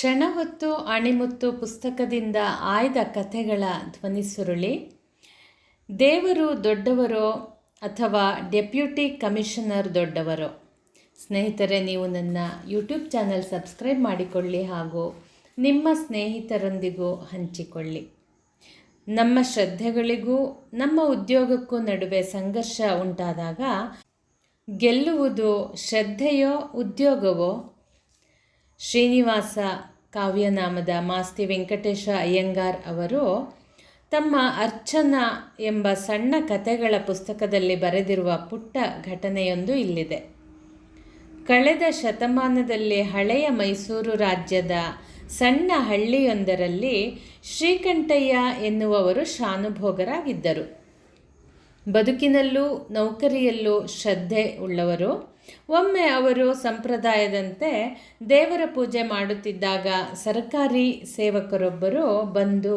ಕ್ಷಣ ಹೊತ್ತು ಅಣಿಮುತ್ತು ಪುಸ್ತಕದಿಂದ ಆಯ್ದ ಕಥೆಗಳ ಧ್ವನಿಸುರುಳಿ ದೇವರು ದೊಡ್ಡವರೋ ಅಥವಾ ಡೆಪ್ಯೂಟಿ ಕಮಿಷನರ್ ದೊಡ್ಡವರೋ? ಸ್ನೇಹಿತರೆ, ನೀವು ನನ್ನ ಯೂಟ್ಯೂಬ್ ಚಾನಲ್ ಸಬ್ಸ್ಕ್ರೈಬ್ ಮಾಡಿಕೊಳ್ಳಿ ಹಾಗೂ ನಿಮ್ಮ ಸ್ನೇಹಿತರೊಂದಿಗೂ ಹಂಚಿಕೊಳ್ಳಿ. ನಮ್ಮ ಶ್ರದ್ಧೆಗಳಿಗೂ, ನಮ್ಮ ಉದ್ಯೋಗಕ್ಕೂ ನಡುವೆ ಸಂಘರ್ಷ ಉಂಟಾದಾಗ ಗೆಲ್ಲುವುದು ಶ್ರದ್ಧೆಯೋ, ಉದ್ಯೋಗವೋ? ಶ್ರೀನಿವಾಸ ಕಾವ್ಯನಾಮದ ಮಾಸ್ತಿ ವೆಂಕಟೇಶ ಅಯ್ಯಂಗಾರ್ ಅವರು ತಮ್ಮ ಅರ್ಚನಾ ಎಂಬ ಸಣ್ಣ ಕಥೆಗಳ ಪುಸ್ತಕದಲ್ಲಿ ಬರೆದಿರುವ ಪುಟ್ಟ ಘಟನೆಯೊಂದು ಇಲ್ಲಿದೆ. ಕಳೆದ ಶತಮಾನದಲ್ಲಿ ಹಳೆಯ ಮೈಸೂರು ರಾಜ್ಯದ ಸಣ್ಣ ಹಳ್ಳಿಯೊಂದರಲ್ಲಿ ಶ್ರೀಕಂಠಯ್ಯ ಎನ್ನುವವರು ಶಾನುಭೋಗರಾಗಿದ್ದರು. ಬದುಕಿನಲ್ಲೂ, ನೌಕರಿಯಲ್ಲೂ ಶ್ರದ್ಧೆ ಉಳ್ಳವರು. ಒಮ್ಮೆ ಅವರು ಸಂಪ್ರದಾಯದಂತೆ ದೇವರ ಪೂಜೆ ಮಾಡುತ್ತಿದ್ದಾಗ ಸರ್ಕಾರಿ ಸೇವಕರೊಬ್ಬರು ಬಂದು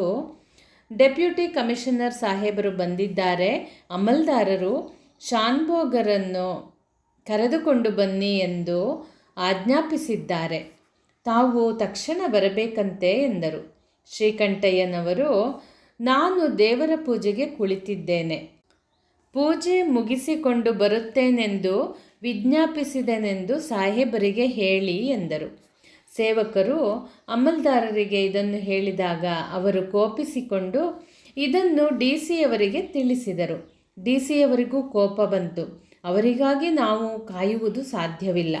ಡೆಪ್ಯೂಟಿ ಕಮಿಷನರ್ ಸಾಹೇಬರು ಬಂದಿದ್ದಾರೆ. ಅಮಲ್ದಾರರು, ಶಾನ್ಭೋಗರನ್ನು ಕರೆದುಕೊಂಡು ಬನ್ನಿ ಎಂದು ಆಜ್ಞಾಪಿಸಿದ್ದಾರೆ. ತಾವು ತಕ್ಷಣ ಬರಬೇಕಂತೆ ಎಂದರು. ಶ್ರೀಕಂಠಯ್ಯನವರು, ನಾನು ದೇವರ ಪೂಜೆಗೆ ಕುಳಿತಿದ್ದೇನೆ. ಪೂಜೆ ಮುಗಿಸಿಕೊಂಡು ಬರುತ್ತೇನೆಂದು ವಿಜ್ಞಾಪಿಸಿದೆನೆಂದು ಸಾಹೇಬರಿಗೆ ಹೇಳಿ ಎಂದರು. ಸೇವಕರು ಅಮಲ್ದಾರರಿಗೆ ಇದನ್ನು ಹೇಳಿದಾಗ ಅವರು ಕೋಪಿಸಿಕೊಂಡು ಇದನ್ನು ಡಿ ಸಿಯವರಿಗೆ ತಿಳಿಸಿದರು. ಡಿ ಸಿಯವರಿಗೂ ಕೋಪ ಬಂತು. ಅವರಿಗಾಗಿ ನಾವು ಕಾಯುವುದು ಸಾಧ್ಯವಿಲ್ಲ.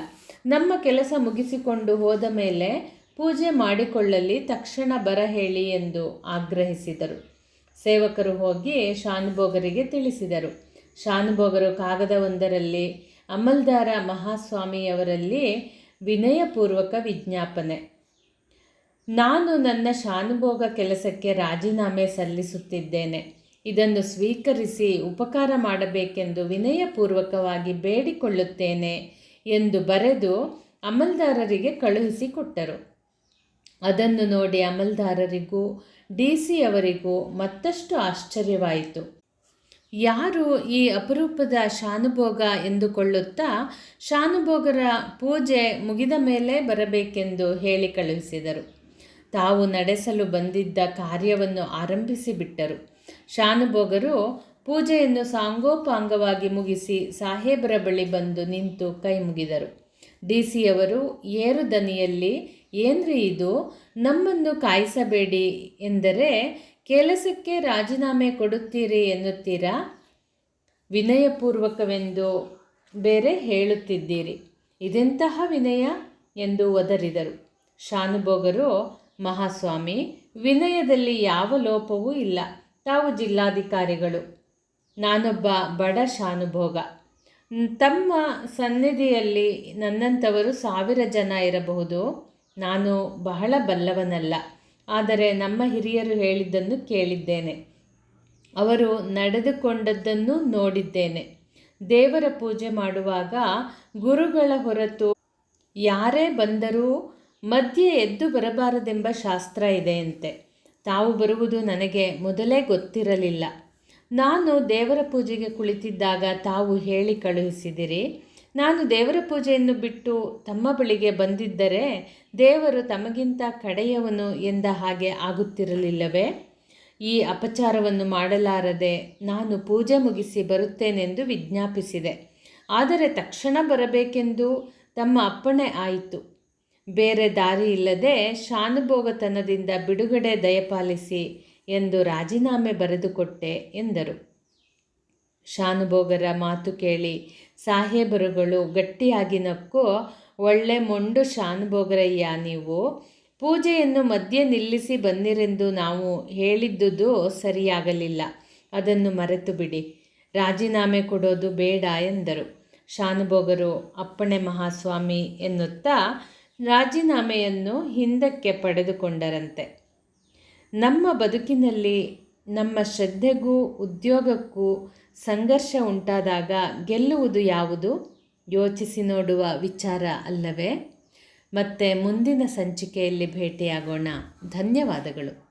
ನಮ್ಮ ಕೆಲಸ ಮುಗಿಸಿಕೊಂಡು ಹೋದ ಮೇಲೆ ಪೂಜೆ ಮಾಡಿಕೊಳ್ಳಲಿ, ತಕ್ಷಣ ಬರ ಹೇಳಿ ಎಂದು ಆಗ್ರಹಿಸಿದರು. ಸೇವಕರು ಹೋಗಿ ಶಾನುಭೋಗರಿಗೆ ತಿಳಿಸಿದರು. ಶಾನುಭೋಗರು ಕಾಗದವೊಂದರಲ್ಲಿ ಅಮಲ್ದಾರ ಮಹಾಸ್ವಾಮಿಯವರಲ್ಲಿ ವಿನಯಪೂರ್ವಕ ವಿಜ್ಞಾಪನೆ. ನಾನು ನನ್ನ ಶಾನುಭೋಗ ಕೆಲಸಕ್ಕೆ ರಾಜೀನಾಮೆ ಸಲ್ಲಿಸುತ್ತಿದ್ದೇನೆ. ಇದನ್ನು ಸ್ವೀಕರಿಸಿ ಉಪಕಾರ ಮಾಡಬೇಕೆಂದು ವಿನಯಪೂರ್ವಕವಾಗಿ ಬೇಡಿಕೊಳ್ಳುತ್ತೇನೆ ಎಂದು ಬರೆದು ಅಮಲ್ದಾರರಿಗೆ ಕಳುಹಿಸಿಕೊಟ್ಟರು ಅದನ್ನು ನೋಡಿ ಅಮಲ್ದಾರರಿಗೂ, ಡಿ ಸಿ ಅವರಿಗೂ ಮತ್ತಷ್ಟು ಆಶ್ಚರ್ಯವಾಯಿತು. ಯಾರು ಈ ಅಪರೂಪದ ಶಾನುಭೋಗ ಎಂದುಕೊಳ್ಳುತ್ತಾ ಶಾನುಭೋಗರ ಪೂಜೆ ಮುಗಿದ ಮೇಲೆ ಬರಬೇಕೆಂದು ಹೇಳಿ ಕಳುಹಿಸಿದರು. ತಾವು ನಡೆಸಲು ಬಂದಿದ್ದ ಕಾರ್ಯವನ್ನು ಆರಂಭಿಸಿಬಿಟ್ಟರು ಶಾನುಭೋಗರು ಪೂಜೆಯನ್ನು ಸಾಂಗೋಪಾಂಗವಾಗಿ ಮುಗಿಸಿ ಸಾಹೇಬರ ಬಳಿ ಬಂದು ನಿಂತು ಕೈ ಮುಗಿದರು. ಡಿ ಸಿಯವರು ಏರು ದನಿಯಲ್ಲಿ, ಏನ್ರಿ ಇದು? ನಮ್ಮನ್ನು ಕಾಯಿಸಬೇಡಿ ಎಂದರೆ ಕೆಲಸಕ್ಕೆ ರಾಜೀನಾಮೆ ಕೊಡುತ್ತೀರಿ ಎನ್ನುತ್ತೀರಾ? ವಿನಯಪೂರ್ವಕವೆಂದು ಬೇರೆ ಹೇಳುತ್ತಿದ್ದೀರಿ. ಇದೆಂತಹ ವಿನಯ? ಎಂದು ಒದರಿದರು. ಶಾನುಭೋಗರು, ಮಹಾಸ್ವಾಮಿ, ವಿನಯದಲ್ಲಿ ಯಾವ ಲೋಪವೂ ಇಲ್ಲ. ತಾವು ಜಿಲ್ಲಾಧಿಕಾರಿಗಳು. ನಾನೊಬ್ಬ ಬಡ ಶಾನುಭೋಗ. ತಮ್ಮ ಸನ್ನಿಧಿಯಲ್ಲಿ ನನ್ನಂಥವರು ಸಾವಿರ ಜನ ಇರಬಹುದು. ನಾನು ಬಹಳ ಬಲ್ಲವನಲ್ಲ. ಆದರೆ ನಮ್ಮ ಹಿರಿಯರು ಹೇಳಿದ್ದನ್ನು ಕೇಳಿದ್ದೇನೆ. ಅವರು ನಡೆದುಕೊಂಡದ್ದನ್ನು ನೋಡಿದ್ದೇನೆ. ದೇವರ ಪೂಜೆ ಮಾಡುವಾಗ ಗುರುಗಳ ಹೊರತು ಯಾರೇ ಬಂದರೂ ಮಧ್ಯೆ ಎದ್ದು ಬರಬಾರದೆಂಬ ಶಾಸ್ತ್ರ ಇದೆಯಂತೆ. ತಾವು ಬರುವುದು ನನಗೆ ಮೊದಲೇ ಗೊತ್ತಿರಲಿಲ್ಲ. ನಾನು ದೇವರ ಪೂಜೆಗೆ ಕುಳಿತಿದ್ದಾಗ ತಾವು ಹೇಳಿ ಕಳುಹಿಸಿದಿರಿ. ನಾನು ದೇವರ ಪೂಜೆಯನ್ನು ಬಿಟ್ಟು ತಮ್ಮ ಬಳಿಗೆ ಬಂದಿದ್ದರೆ ದೇವರು ತಮಗಿಂತ ಕಡೆಯವನು ಎಂದ ಹಾಗೆ ಆಗುತ್ತಿರಲಿಲ್ಲವೇ? ಈ ಅಪಚಾರವನ್ನು ಮಾಡಲಾರದೆ ನಾನು ಪೂಜೆ ಮುಗಿಸಿ ಬರುತ್ತೇನೆಂದು ವಿಜ್ಞಾಪಿಸಿದೆ. ಆದರೆ ತಕ್ಷಣ ಬರಬೇಕೆಂದು ತಮ್ಮ ಅಪ್ಪಣೆ ಆಯಿತು. ಬೇರೆ ದಾರಿ ಇಲ್ಲದೆ ಶಾನುಭೋಗತನದಿಂದ ಬಿಡುಗಡೆ ದಯಪಾಲಿಸಿ ಎಂದು ರಾಜೀನಾಮೆ ಬರೆದುಕೊಟ್ಟೆ ಎಂದರು. ಶಾನುಭೋಗರ ಮಾತು ಕೇಳಿ ಸಾಹೇಬರುಗಳು ಗಟ್ಟಿಯಾಗಿ ನಕ್ಕು, ಒಳ್ಳೆ ಮೊಂಡು ಶಾನುಭೋಗರಯ್ಯ ನೀವು. ಪೂಜೆಯನ್ನು ಮಧ್ಯೆ ನಿಲ್ಲಿಸಿ ಬಂದಿರೆಂದು ನಾವು ಹೇಳಿದ್ದುದು ಸರಿಯಾಗಲಿಲ್ಲ. ಅದನ್ನು ಮರೆತು ಬಿಡಿ ರಾಜೀನಾಮೆ ಕೊಡೋದು ಬೇಡ ಎಂದರು. ಶಾನುಭೋಗರು, ಅಪ್ಪಣೆ ಮಹಾಸ್ವಾಮಿ ಎನ್ನುತ್ತಾ ರಾಜೀನಾಮೆಯನ್ನು ಹಿಂದಕ್ಕೆ ಪಡೆದುಕೊಂಡರಂತೆ. ನಮ್ಮ ಬದುಕಿನಲ್ಲಿ ನಮ್ಮ ಶ್ರದ್ಧೆಗೂ, ಉದ್ಯೋಗಕ್ಕೂ ಸಂಘರ್ಷ ಉಂಟಾದಾಗ ಗೆಲ್ಲುವುದು ಯಾವುದು? ಯೋಚಿಸಿ ನೋಡುವ ವಿಚಾರ ಅಲ್ಲವೇ? ಮತ್ತೆ ಮುಂದಿನ ಸಂಚಿಕೆಯಲ್ಲಿ ಭೇಟಿಯಾಗೋಣ. ಧನ್ಯವಾದಗಳು.